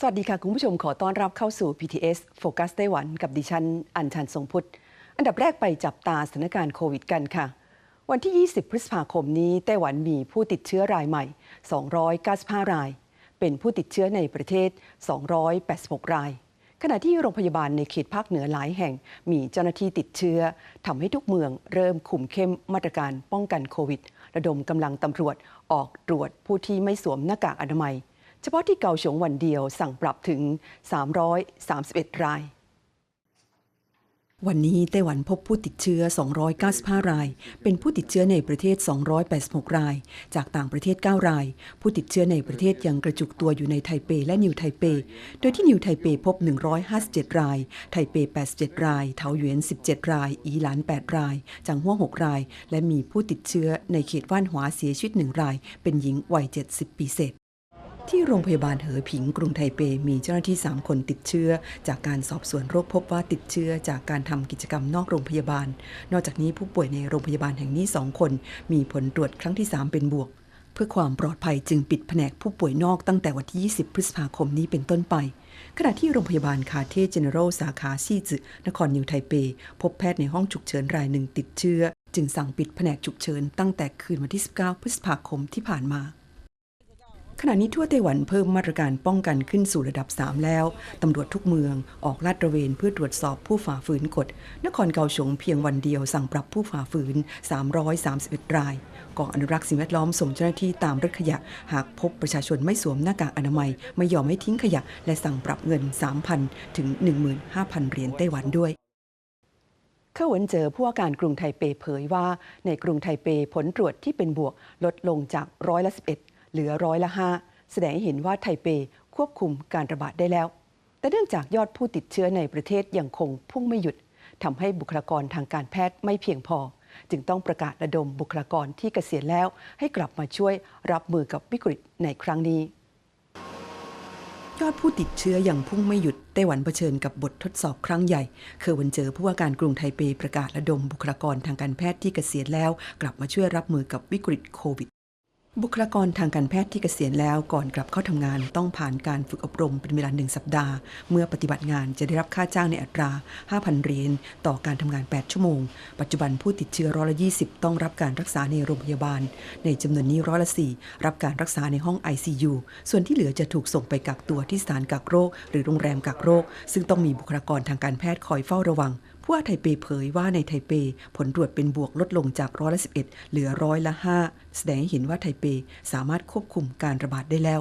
สวัสดีค่ะ คุณผู้ชมขอต้อนรับเข้าสู่ PTS Focus ไต้หวันกับดิฉัน อัญชันทรงพุทธ อันดับแรกไปจับตาสถานการณ์โควิดกันค่ะ วันที่ 20 พฤษภาคมนี้ ไต้หวันมีผู้ติดเชื้อรายใหม่ 295 ราย เป็นผู้ติดเชื้อในประเทศ 286 ราย ขณะที่โรงพยาบาลในเขตภาคเหนือหลายแห่ง มีเจ้าหน้าที่ติดเชื้อทำให้ทุกเมืองเริ่มคุมเข้มมาตรการป้องกันโควิด ระดมกำลังตำรวจออกตรวจผู้ที่ไม่สวมหน้ากากอนามัย เฉพาะที่เกาฉงวันเดียวสั่งปรับถึง 331 ราย วันนี้ไต้หวันพบผู้ติดเชื้อ 295 ราย เป็นผู้ติดเชื้อในประเทศ 286 ราย จากต่างประเทศ 9 ราย ผู้ติดเชื้อในประเทศยังกระจุกตัวอยู่ในไทเปและนิวไทเป โดยที่นิวไทเปพบ 157 ราย ไทเป 87 ราย เทาหยวน 17 ราย อีหลาน 8 รายจังหว้า6ราย และมีผู้ติดเชื้อในเขตว่านหวาเสียชีวิต 1 ราย เป็นหญิงวัย 70 ปีเศษ ที่โรงพยาบาลเหอผิงกรุงไทเปมีเจ้าหน้าที่ 3 คนติดเชื้อ จากการสอบสวนโรคพบว่าติดเชื้อจากการทำกิจกรรมนอกโรงพยาบาล นอกจากนี้ผู้ป่วยในโรงพยาบาลแห่งนี้ 2 คน มีผลตรวจครั้งที่ 3 เป็นบวก เพื่อความปลอดภัยจึงปิดแผนกผู้ป่วยนอกตั้งแต่วันที่ 20 พฤษภาคมนี้เป็นต้นไป ขณะที่โรงพยาบาลคาเทเจเนอรัลสาขาซีจืนครนิวไทเป พบแพทย์ในห้องฉุกเฉินรายหนึ่งติดเชื้อ จึงสั่งปิดแผนกฉุกเฉินตั้งแต่คืนวันที่ 19 พฤษภาคมที่ผ่านมา ขณะนี้ทั่วไต้หวันเพิ่มมาตรการป้องกันขึ้นสู่ระดับ 3 แล้ว ตำรวจทุกเมืองออกลาดตระเวนเพื่อตรวจสอบผู้ฝ่าฝืนกฎ นครเกาฉงเพียงวันเดียวสั่งปรับผู้ฝ่าฝืน 331 ราย กองอนุรักษ์สิ่งแวดล้อมส่งเจ้าหน้าที่ตามรถขยะ หากพบประชาชนไม่สวมหน้ากากอนามัย ไม่ยอมให้ทิ้งขยะ และสั่งปรับเงิน 3,000 ถึง 15,000 เหรียญไต้หวันด้วยเข้าหวนเจอผู้ว่าการกรุงไทเปเผยว่า ในกรุงไทเปผลตรวจที่เป็นบวกลดลงจากร้อยละ11 เหลือร้อยละ5แสดงให้เห็นว่าไทเปควบคุมการระบาดได้แล้ว แต่เนื่องจากยอดผู้ติดเชื้อในประเทศยังคงพุ่งไม่หยุดทำให้บุคลากรทางการแพทย์ไม่เพียงพอ จึงต้องประกาศระดมบุคลากรที่เกษียณแล้ว ให้กลับมาช่วยรับมือกับวิกฤตในครั้งนี้ ยอดผู้ติดเชื้ออย่างพุ่งไม่หยุดไต้หวันเผชิญกับบททดสอบครั้งใหญ่เคอวันเจอผู้ว่าการกรุงไทเปประกาศระดมบุคลากรทางการแพทย์ที่เกษียณแล้ว กลับมาช่วยรับมือกับวิกฤตโควิด บุคลากรทางการแพทย์ที่เกษียณแล้วก่อนกลับเข้าทำงานต้องผ่านการฝึกอบรมเป็นเวลาหนึ่งสัปดาห์ เมื่อปฏิบัติงานจะได้รับค่าจ้างในอัตรา 5,000 เหรียญต่อการทำงาน 8 ชั่วโมง ปัจจุบันผู้ติดเชื้อร้อยละ20 ต้องรับการรักษาในโรงพยาบาล ในจำนวนนี้ร้อยละ4รับการรักษาในห้อง ICU ส่วนที่เหลือจะถูกส่งไปกักตัวที่สถานกักโรค หรือโรงแรมกักโรค ซึ่งต้องมีบุคลากรทางการแพทย์คอยเฝ้าระวัง ผู้ว่าไทเปเผยว่าในไทเป ผลตรวจเป็นบวกลดลงจากร้อยละ11เหลือร้อยละ5แสดงให้เห็นว่าไทเปสามารถควบคุมการระบาดได้แล้ว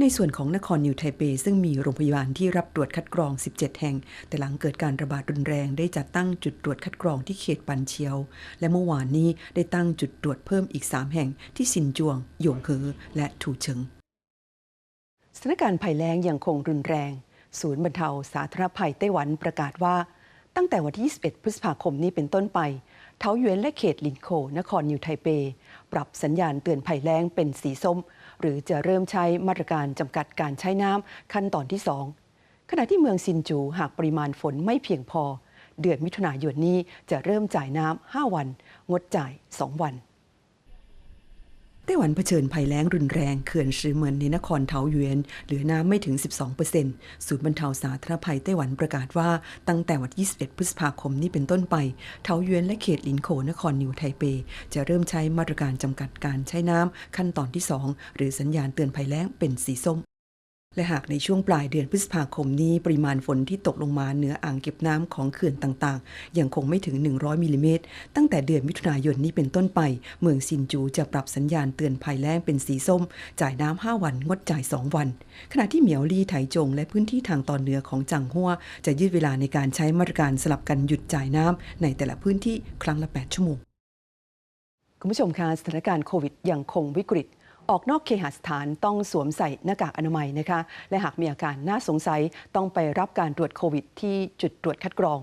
ในส่วนของนครนิวไทเป ซึ่งมีโรงพยาบาลที่รับตรวจคัดกรอง 17 แห่ง แต่หลังเกิดการระบาดรุนแรงได้จัดตั้งจุดตรวจคัดกรองที่เขตปันเชียว และเมื่อวานนี้ได้ตั้งจุดตรวจเพิ่มอีก 3 แห่งที่ซินจวง หยงเหอและถูเฉิง สถานการณ์ภัยแล้งยังคงรุนแรง ศูนย์บรรเทาสาธารณภัยไต้หวันประกาศว่า ตั้งแต่วันที่ 21 พฤษภาคมนี้เป็นต้นไป เทาหยวนและเขตลินโคนครนิวไทเป ปรับสัญญาณเตือนภัยแล้งเป็นสีส้ม หรือจะเริ่มใช้มาตรการจำกัดการใช้น้ำขั้นตอนที่ 2 ขณะที่เมืองซินจูหากปริมาณฝนไม่เพียงพอ เดือนมิถุนายนนี้จะเริ่มจ่ายน้ำ5วัน งดจ่าย 2 วัน ต้หวันเผชิญภัยแล้งรุนแรงเขื่อนซือเหมือนในนครเทาเยวนเหลือน้ำไม่ถึง 12%ศูนย์บรรเทาสาธารณภัยไต้หวันประกาศว่าตั้งแต่วันที่21 พฤษภาคมนี้เป็นต้นไป เทาเยวนและเขตลินโขนครนิวไทเป จะเริ่มใช้มาตรการจำกัดการใช้น้ำขั้นตอนที่ 2 หรือสัญญาณเตือนภัยแล้งเป็นสีส้ม และหากในช่วงปลายเดือนพฤษภาคมนี้ปริมาณฝนที่ตกลงมาเหนืออ่างเก็บน้ำของเขื่อนต่างๆ ยังคงไม่ถึง 100มิลลิเมตรตั้งแต่เดือนมิถุนายนนี้เป็นต้นไป เมืองซินจูจะปรับสัญญาณเตือนภัยแล้งเป็นสีส้ม จ่ายน้ำ5วัน งดจ่าย 2 วัน ขณะที่เหมียวลี่ไถจง และพื้นที่ทางตอนเหนือของจังหัวจะยืดเวลาในการใช้มาตรการสลับกันหยุดจ่ายน้ำในแต่ละพื้นที่ครั้งละ 8 ชั่วโมงคุณผู้ชมคะสถานการณ์โควิดยังคงวิกฤต ออกนอกเคหสถานต้องสวมใส่หน้ากากอนามัยนะคะ และหากมีอาการน่าสงสัยต้องไปรับการตรวจโควิด ที่จุดตรวจคัดกรอง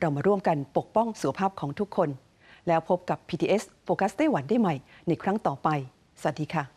เรามาร่วมกันปกป้องสุขภาพของทุกคน แล้วพบกับ PTS โฟกัสไต้หวันได้ใหม่ในครั้งต่อไป สวัสดีค่ะ